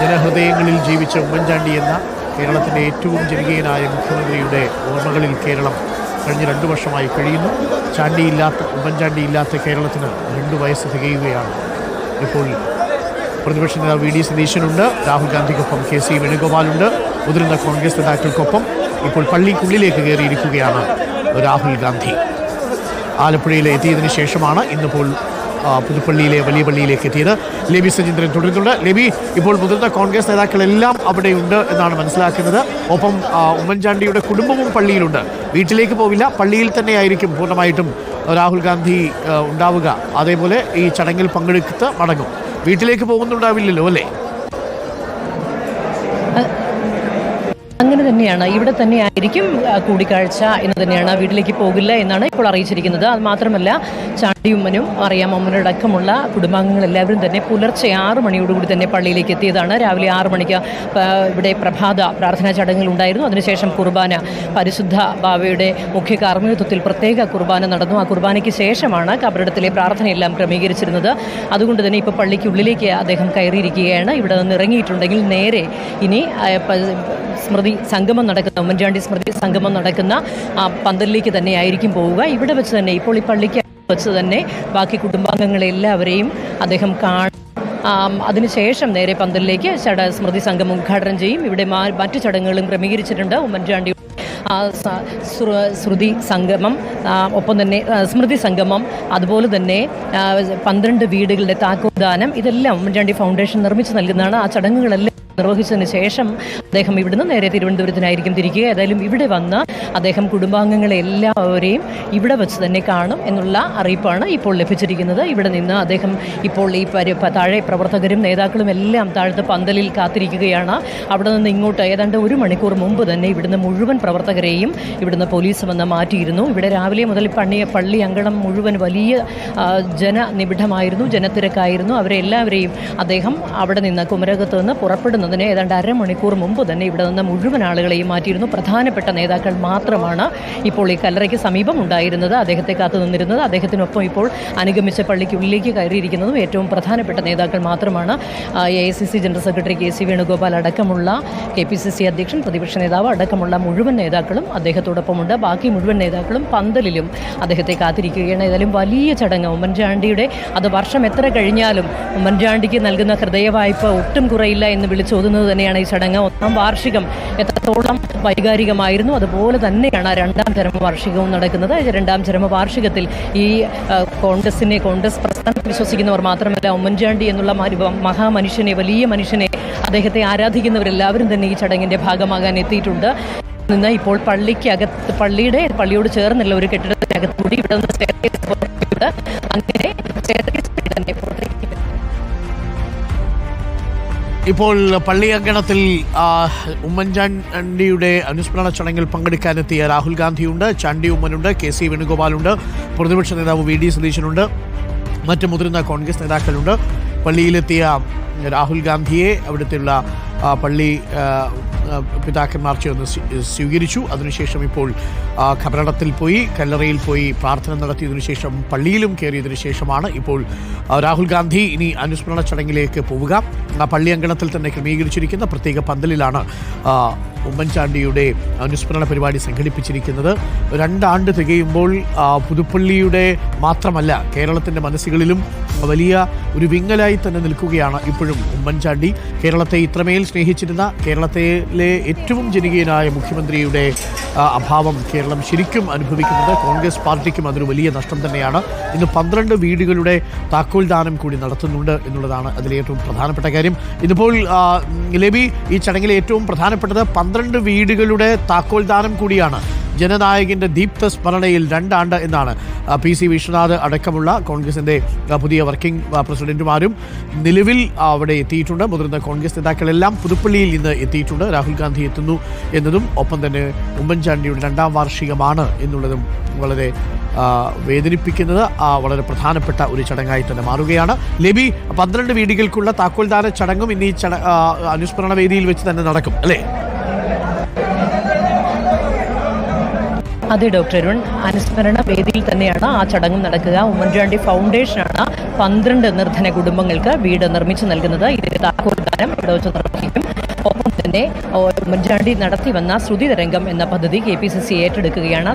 ജനഹൃദയങ്ങളിൽ ജീവിച്ച ഉമ്മൻചാണ്ടി എന്ന കേരളത്തിന്റെ ഏറ്റവും ജനകീയനായ മുഖ്യമന്ത്രിയുടെ ഓർമ്മകളിൽ കേരളം കഴിഞ്ഞ രണ്ടു വർഷമായി കഴിയുന്നു. ചാണ്ടിയില്ലാത്ത ഉമ്മൻചാണ്ടി ഇല്ലാത്ത കേരളത്തിന് രണ്ടു വയസ്സ് തികയുകയാണ്. ഇപ്പോൾ പ്രതിപക്ഷ നേതാവ് വി ഡി സതീശനുണ്ട് രാഹുൽ ഗാന്ധിക്കൊപ്പം കെ സി വേണുഗോപാലുണ്ട് മുതിർന്ന കോൺഗ്രസ് നേതാക്കൾക്കൊപ്പം ഇപ്പോൾ പള്ളിക്കുള്ളിലേക്ക് കയറിയിരിക്കുകയാണ് രാഹുൽ ഗാന്ധി. ആലപ്പുഴയിൽ എത്തിയതിനു ശേഷമാണ് ഇന്നിപ്പോൾ പുതുപ്പള്ളിയിലെ വലിയ പള്ളിയിലേക്ക് എത്തിയത്. ലബി സജീന്ദ്രൻ തുടരുന്നുണ്ട്. ലബി ഇപ്പോൾ മുതിർന്ന കോൺഗ്രസ് നേതാക്കളെല്ലാം അവിടെയുണ്ട് എന്നാണ് മനസ്സിലാക്കുന്നത്. ഒപ്പം ഉമ്മൻചാണ്ടിയുടെ കുടുംബവും പള്ളിയിലുണ്ട്. വീട്ടിലേക്ക് പോവില്ല. പള്ളിയിൽ തന്നെയായിരിക്കും പൂർണമായിട്ടും രാഹുൽ ഗാന്ധി ഉണ്ടാവുക. അതേപോലെ ഈ ചടങ്ങിൽ പങ്കെടുത്ത് മടങ്ങും. വീട്ടിലേക്ക് പോകുന്നുണ്ടാവില്ലല്ലോ അല്ലേ അങ്ങനെ തന്നെയാണ്. ഇവിടെ തന്നെ ആയിരിക്കും കൂടിക്കാഴ്ച എന്ന് തന്നെയാണ്. വീട്ടിലേക്ക് പോകില്ല എന്നാണ് ഇപ്പോൾ അറിയിച്ചിരിക്കുന്നത്. അത് മാത്രമല്ല ചാണ്ടിയുമ്മനും അറിയാം അടക്കമുള്ള കുടുംബാംഗങ്ങൾ എല്ലാവരും തന്നെ പുലർച്ചെ ആറ് മണിയോടുകൂടി തന്നെ പള്ളിയിലേക്ക് എത്തിയതാണ്. രാവിലെ ആറ് മണിക്ക് ഇവിടെ പ്രഭാത പ്രാർത്ഥനാ ചടങ്ങുകൾ ഉണ്ടായിരുന്നു. അതിനുശേഷം കുർബാന പരിശുദ്ധ ബാബയുടെ മുഖ്യ കാർമ്മികത്വത്തിൽ പ്രത്യേക കുർബാന നടന്നു. ആ കുർബാനയ്ക്ക് ശേഷമാണ് കബറിടത്തിലെ പ്രാർത്ഥനയെല്ലാം ക്രമീകരിച്ചിരുന്നത്. അതുകൊണ്ട് തന്നെ ഇപ്പോൾ പള്ളിക്കുള്ളിലേക്ക് അദ്ദേഹം കയറിയിരിക്കുകയാണ്. ഇവിടെ നിന്ന് ഇറങ്ങിയിട്ടുണ്ടെങ്കിൽ നേരെ ഇനി സ്മൃതി സംഗമം നടക്കുന്ന ഉമ്മൻചാണ്ടി സ്മൃതി സംഗമം നടക്കുന്ന പന്തലിലേക്ക് തന്നെ ആയിരിക്കും പോവുക. ഇവിടെ വെച്ച് തന്നെ ഇപ്പോൾ ഈ പള്ളിക്ക് വെച്ച് തന്നെ ബാക്കി കുടുംബാംഗങ്ങളെ എല്ലാവരെയും അദ്ദേഹം കാണും. അതിനുശേഷം നേരെ പന്തലിലേക്ക് ചട സ്മൃതി സംഗമം ഉദ്ഘാടനം ചെയ്യും. ഇവിടെ മറ്റു ചടങ്ങുകളും ക്രമീകരിച്ചിട്ടുണ്ട്. ഉമ്മൻചാണ്ടി ശ്രുതി സംഗമം ഒപ്പം തന്നെ സ്മൃതി സംഗമം അതുപോലെ തന്നെ പന്ത്രണ്ട് വീടുകളുടെ താക്കോൽദാനം ഇതെല്ലാം ഉമ്മൻചാണ്ടി ഫൗണ്ടേഷൻ നിർമ്മിച്ച് നൽകുന്നതാണ്. ആ ചടങ്ങുകളെല്ലാം നിർവഹിച്ചതിന് ശേഷം അദ്ദേഹം ഇവിടുന്ന് നേരെ തിരുവനന്തപുരത്തിനായിരിക്കും തിരിക്കുക. ഏതായാലും ഇവിടെ വന്ന് അദ്ദേഹം കുടുംബാംഗങ്ങളെ എല്ലാവരെയും ഇവിടെ വെച്ച് തന്നെ കാണും എന്നുള്ള അറിയിപ്പാണ് ഇപ്പോൾ ലഭിച്ചിരിക്കുന്നത്. ഇവിടെ നിന്ന് അദ്ദേഹം ഇപ്പോൾ ഈ താഴെ പ്രവർത്തകരും നേതാക്കളും എല്ലാം താഴത്തെ പന്തലിൽ കാത്തിരിക്കുകയാണ്. അവിടെ നിന്ന് ഇങ്ങോട്ട് ഏതാണ്ട് ഒരു മണിക്കൂർ മുമ്പ് തന്നെ ഇവിടുന്ന് മുഴുവൻ പ്രവർത്തകരെയും ഇവിടുന്ന് പോലീസ് വന്ന് മാറ്റിയിരുന്നു. ഇവിടെ രാവിലെ മുതൽ പള്ളി പള്ളി അങ്കണം മുഴുവൻ വലിയ ജനനിബിഡമായിരുന്നു ജനത്തിരക്കായിരുന്നു. അവരെല്ലാവരെയും അദ്ദേഹം അവിടെ നിന്ന് കുമരകത്ത് നിന്ന് പുറപ്പെടുന്നതിന് ഏതാണ്ട് അരമണിക്കൂർ മുമ്പ് തന്നെ ഇവിടെ നിന്ന് മുഴുവൻ ആളുകളെയും മാറ്റിയിരുന്നു. പ്രധാനപ്പെട്ട നേതാക്കൾ മാത്രമാണ് ഇപ്പോൾ ഈ കല്ലറയ്ക്ക് സമീപം ഉണ്ടായിരുന്നത്. അദ്ദേഹത്തെ കാത്തു നിന്നിരുന്നത്. അദ്ദേഹത്തിനൊപ്പം ഇപ്പോൾ അനുഗമിച്ച പള്ളിക്കുള്ളിലേക്ക് കയറിയിരിക്കുന്നതും ഏറ്റവും പ്രധാനപ്പെട്ട നേതാക്കൾ മാത്രമാണ്. A I C C general secretary K C Venugopal അടക്കമുള്ള കെ പി സി സി അധ്യക്ഷൻ പ്രതിപക്ഷ നേതാവ് അടക്കമുള്ള മുഴുവൻ നേതാക്കളും അദ്ദേഹത്തോടൊപ്പമുണ്ട്. ബാക്കി മുഴുവൻ നേതാക്കളും പന്തലിലും അദ്ദേഹത്തെ കാത്തിരിക്കുകയാണ്. ഏതായാലും വലിയ ചടങ്ങ്. ഉമ്മൻചാണ്ടിയുടെ അത് വർഷം എത്ര കഴിഞ്ഞാലും ഉമ്മൻചാണ്ടിക്ക് നൽകുന്ന ഹൃദയവായ്പ ഒട്ടും കുറയില്ല എന്ന് വിളിച്ചോതുന്നത് തന്നെയാണ് ഈ ചടങ്ങ് ഒന്നാം വാർഷികം എത്രത്തോളം വൈകാരികമായിരുന്നു അതുപോലെ തന്നെയാണ് രണ്ടാം ചരമവാർഷികവും നടക്കുന്നത് രണ്ടാം ചരമവാർഷികത്തിൽ ഈ കോൺഗ്രസിനെ കോൺഗ്രസ് പ്രസ്ഥാനത്തിൽ വിശ്വസിക്കുന്നവർ മാത്രമല്ല ഉമ്മൻചാണ്ടി എന്നുള്ള മഹാമനുഷ്യനെ വലിയ മനുഷ്യനെ അദ്ദേഹത്തെ ആരാധിക്കുന്നവരെല്ലാവരും തന്നെ ഈ ചടങ്ങിന്റെ ഭാഗമാകാൻ എത്തിയിട്ടുണ്ട് നിന്ന് ഇപ്പോൾ പള്ളിക്കകത്ത് പള്ളിയുടെ പള്ളിയോട് ചേർന്നുള്ള ഒരു കെട്ടിടത്തിനകത്ത് കൂടി ഇവിടെ നിന്ന്. അങ്ങനെ ഇപ്പോൾ പള്ളി അങ്കണത്തിൽ ആ, ഉമ്മൻചാണ്ടിയുടെ അനുസ്മരണ ചടങ്ങിൽ പങ്കെടുക്കാനെത്തിയ രാഹുൽ ഗാന്ധിയുണ്ട് ചാണ്ടി ഉമ്മനുണ്ട് കെ സി വേണുഗോപാലുണ്ട് പ്രതിപക്ഷ നേതാവ് വി ഡി സതീശനുണ്ട് മറ്റ് മുതിർന്ന കോൺഗ്രസ് നേതാക്കളുണ്ട്. പള്ളിയിലെത്തിയ രാഹുൽ ഗാന്ധിയെ അവിടുത്തെയുള്ള പള്ളി പിതാക്കന്മാർ ചേർന്ന് സ്വീ- സ്വീകരിച്ചു. അതിനുശേഷം ഇപ്പോൾ ഖബറടത്തിൽ പോയി കല്ലറയിൽ പോയി പ്രാർത്ഥന നടത്തിയതിനു ശേഷം പള്ളിയിലും കയറിയതിനു ശേഷമാണ് ഇപ്പോൾ രാഹുൽ ഗാന്ധി ഇനി അനുസ്മരണ ചടങ്ങിലേക്ക് പോവുക. പള്ളി അങ്കണത്തിൽ തന്നെ ക്രമീകരിച്ചിരിക്കുന്ന പ്രത്യേക പന്തലിലാണ് ഉമ്മൻചാണ്ടിയുടെ അനുസ്മരണ പരിപാടി സംഘടിപ്പിച്ചിരിക്കുന്നത്. രണ്ടാണ്ട് തികയുമ്പോൾ പുതുപ്പള്ളിയുടെ മാത്രമല്ല കേരളത്തിന്റെ മനസ്സുകളിലും വലിയ ഒരു വിങ്ങലായി തന്നെ നിൽക്കുകയാണ് ഇപ്പോഴും ഉമ്മൻചാണ്ടി. കേരളത്തെ ഇത്രമേൽ സ്നേഹിച്ചിരുന്ന കേരളത്തിലെ ഏറ്റവും ജനകീയനായ മുഖ്യമന്ത്രിയുടെ അഭാവം കേരളം ശരിക്കും അനുഭവിക്കുന്നത് കോൺഗ്രസ് പാർട്ടിക്കും അതൊരു വലിയ നഷ്ടം തന്നെയാണ്. ഇന്ന് പന്ത്രണ്ട് വീടുകളുടെ താക്കോൽ ദാനം കൂടി നടത്തുന്നുണ്ട് എന്നുള്ളതാണ് അതിലെ ഏറ്റവും പ്രധാനപ്പെട്ട കാര്യം. ഇതിപ്പോൾ ലബി ഈ ചടങ്ങിലെ ഏറ്റവും പ്രധാനപ്പെട്ടത് പന്ത്രണ്ട് വീടുകളുടെ താക്കോൽ ദാനം കൂടിയാണ്. ജനനായകന്റെ ദീപ്ത സ്മരണയിൽ രണ്ടാണ്ട് എന്നാണ് പി സി വിശ്വനാഥ് അടക്കമുള്ള കോൺഗ്രസിന്റെ പുതിയ വർക്കിംഗ് പ്രസിഡന്റുമാരും നിലവിൽ അവിടെ എത്തിയിട്ടുണ്ട്. മുതിർന്ന കോൺഗ്രസ് നേതാക്കളെല്ലാം പുതുപ്പള്ളിയിൽ നിന്ന് എത്തിയിട്ടുണ്ട്. രാഹുൽ ഗാന്ധി എത്തുന്നു എന്നതും ഒപ്പം തന്നെ ഉമ്മൻചാണ്ടിയുടെ രണ്ടാം വാർഷികമാണ് എന്നുള്ളതും വളരെ വേദനിപ്പിക്കുന്നത് വളരെ പ്രധാനപ്പെട്ട ഒരു ചടങ്ങായി തന്നെ മാറുകയാണ്. ലബി പന്ത്രണ്ട് വീടുകൾക്കുള്ള താക്കോൽദാന ചടങ്ങും ഇന്ന് ഈ ചട അനുസ്മരണ വേദിയിൽ വെച്ച് തന്നെ നടക്കും അല്ലേ? അതെ ഡോക്ടർ അരുൺ. അനുസ്മരണ വേദിയിൽ തന്നെയാണ് ആ ചടങ്ങ് നടക്കുക. ഉമ്മൻചാണ്ടി ഫൗണ്ടേഷനാണ് പന്ത്രണ്ട് നിർധന കുടുംബങ്ങൾക്ക് വീട് നിർമ്മിച്ചു നൽകുന്നത്. ഇതിന്റെ താക്കോൽദാനം ഇവിടെ വെച്ച് നിർവഹിക്കും. ഒപ്പം തന്നെ ഉമ്മൻചാണ്ടി നടത്തി വന്ന ശ്രുതി തരംഗം എന്ന പദ്ധതി കെ പി സി സി ഏറ്റെടുക്കുകയാണ്.